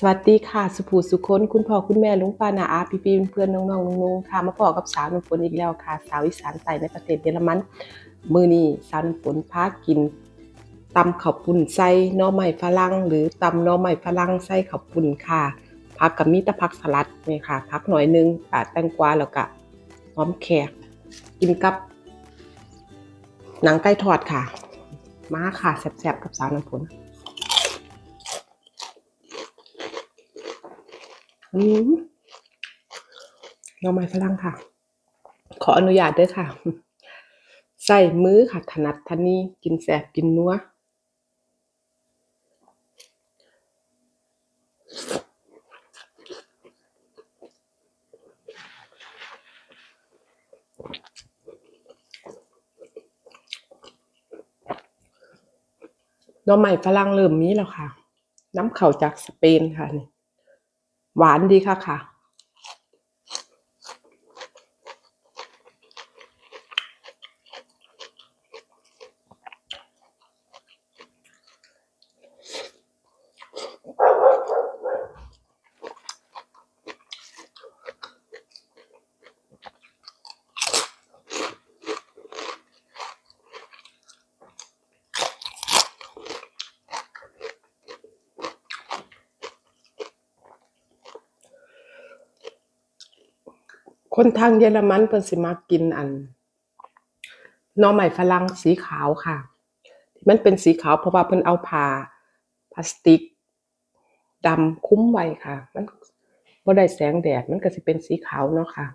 สวัสดีค่ะ สุภูสุคนคุณพ่อคุณแม่ลุงป้านาอาพี่พี่เพื่อนน้องๆนุงๆค่ะ มาพอกับสาวน้ำฝนอีกแล้วค่ะ สาวอีสานใต้ในประเทศเยอรมัน มือนี้สาวน้ำฝนพากินตำข้าวปุ้นใส่น่อไม้ฝรั่งหรือตำน่อไม้ฝรั่งใส่ข้าวปุ้นค่ะผักกับมีต่ผักสลัดนี่ค่ะผักหน่อยนึงอ่าแตงกวาแล้วก็หอมแขก กินกับ หนังไก่ทอดค่ะ มาค่ะแซ่บๆกับสาวน้ำฝน อืมหน่อไม้ฝรั่งค่ะ ขออนุญาตด้วยค่ะ ใส่มือค่ะ ถนัดทันนี้กินแสบกินนัวหน่อไม้ฝรั่งเริ่มมีแล้วค่ะ น้ำเข่าจากสเปนค่ะนี่ หวานดีค่ะค่ะ คนทางเยอรมันเพิ่นสิมักกินอันหน่อไม้ฝรั่งสีขาวค่ะ ที่มันเป็นสีขาวเพราะว่าเพิ่นเอาผ้าพลาสติกดำคุ้มไว้ค่ะ มันบ่ได้แสงแดดมันก็สิเป็นสีขาวเนาะค่ะ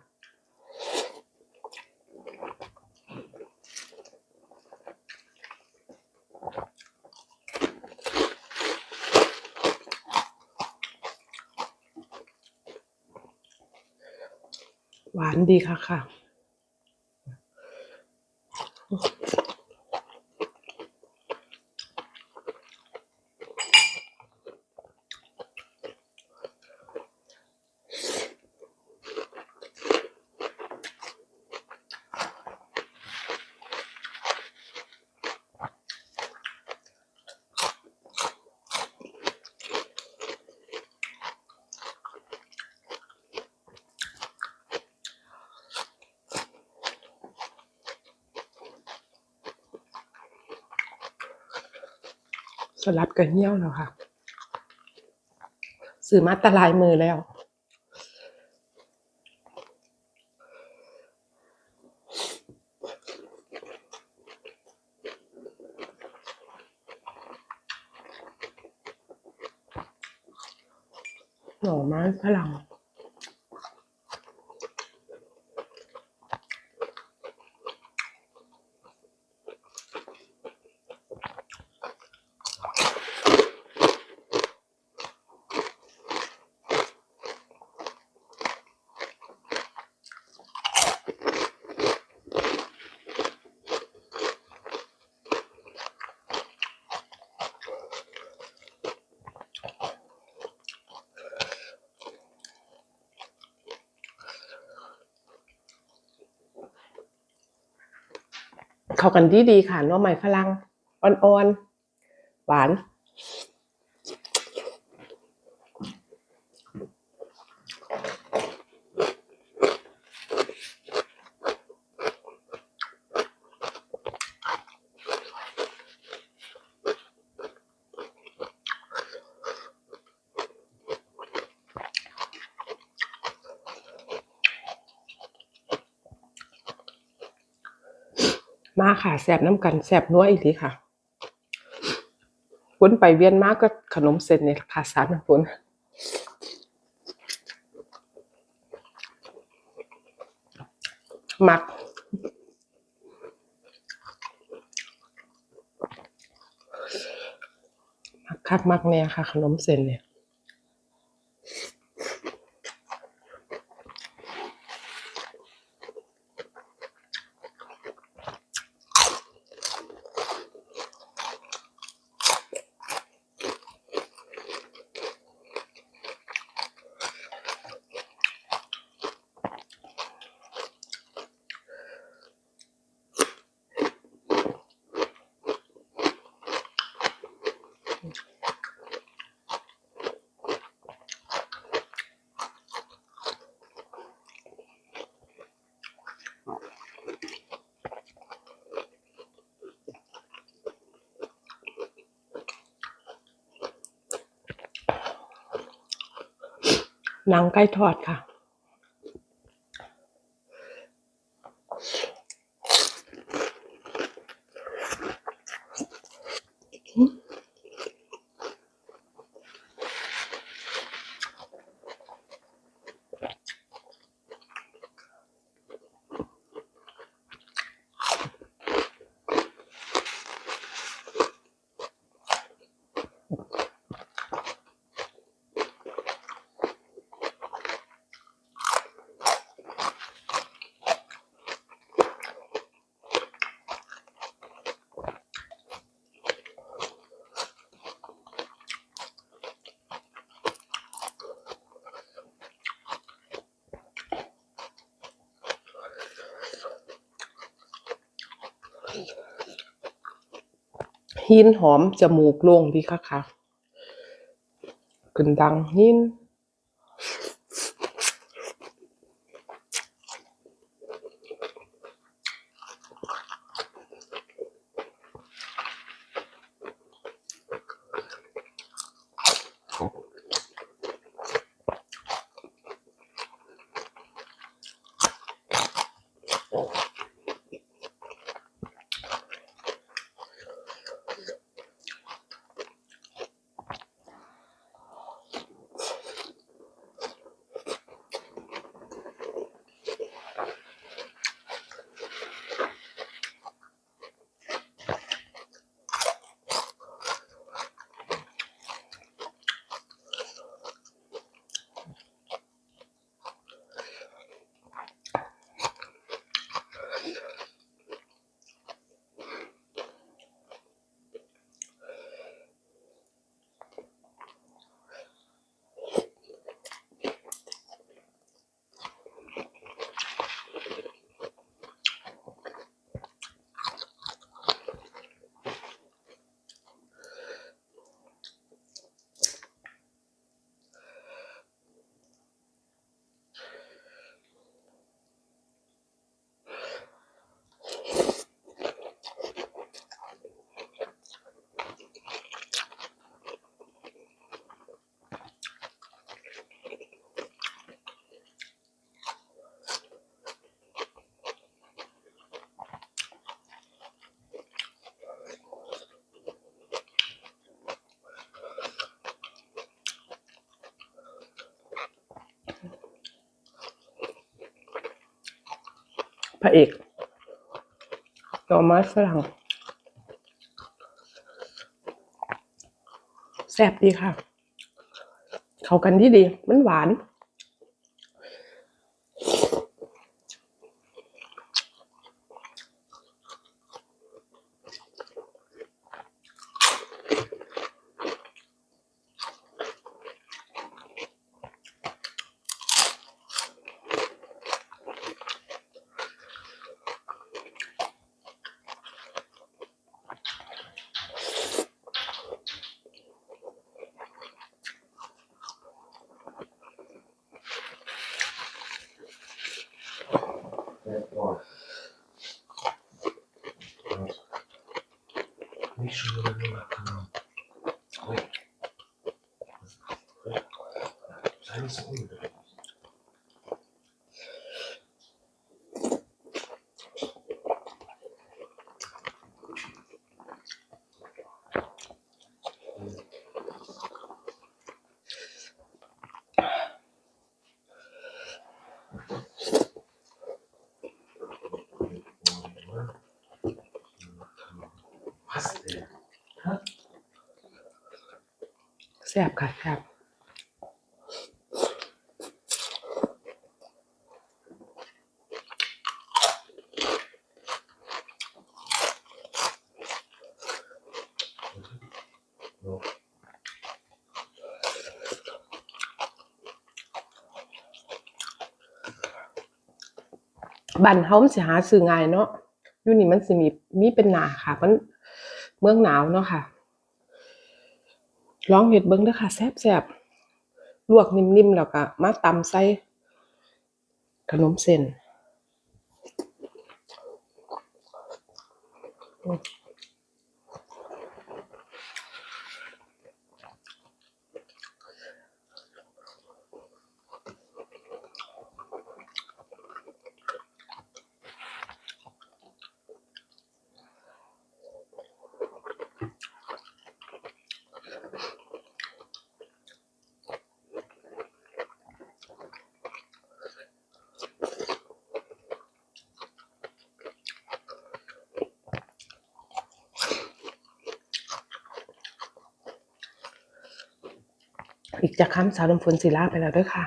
หวานดีค่ะค่ะ สลับก็เหี่ยวแล้วค่ะสื่อมาตหลายมือแล้วหน่อไม้ฝรั่ง เข้ากันดีดีๆค่ะน้องใหม่ฝรั่งอ่อนๆหวาน มาค่ะแสบน้ำกันแสบนัวอีกทีค่ะวนไปเวียนมากก็ขนมเส้นเนี่ยค่ะสารน้ำฝนมักมักคักมักเนี่ยค่ะ ขนมเส้นเนี่ย หนังไก่ทอดค่ะ หินหอมจมูกโล่งดีค่ะค่ะกึนดังหิน พระเอกหน่อไม้ฝรั่งแซ่บดีค่ะ เข้ากันที่ดี มันหวาน Thanks. แซ่บค่ะแซ่บบ้านเฮามันสิหาซื้อง่ายเนาะอยู่นี่มันสิมีมีเป็นหนาค่ะ มันเมืองหนาวเนาะค่ะ ลองเห็ดเบิ้งเด้อค่ะแซ่บๆ ลวกนิ่มๆ แล้วก็มาตำใส่ขนมเส้น อีกจากคำสาวน้ำฝนศิลาไปแล้วด้วยค่ะ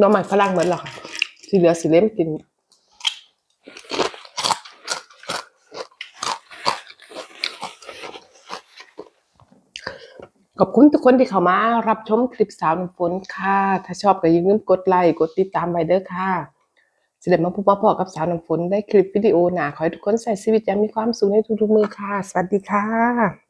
น้องใหม่ฝรั่งเหมือนหรอคะสีเหลือสีเล่มกิน ขอบคุณทุกคนที่เข้ามารับชมคลิปสาวน้ำฝนค่ะ ถ้าชอบก็อย่าลืมกดไลค์กดติดตามไว้เด้อค่ะจะได้มาพบมาพอกับสาวน้ำฝนได้คลิปวิดีโอหนาขอให้ทุกคนใส่ชีวิตอยังมีความสุขในทุกๆมือค่ะ สวัสดีค่ะ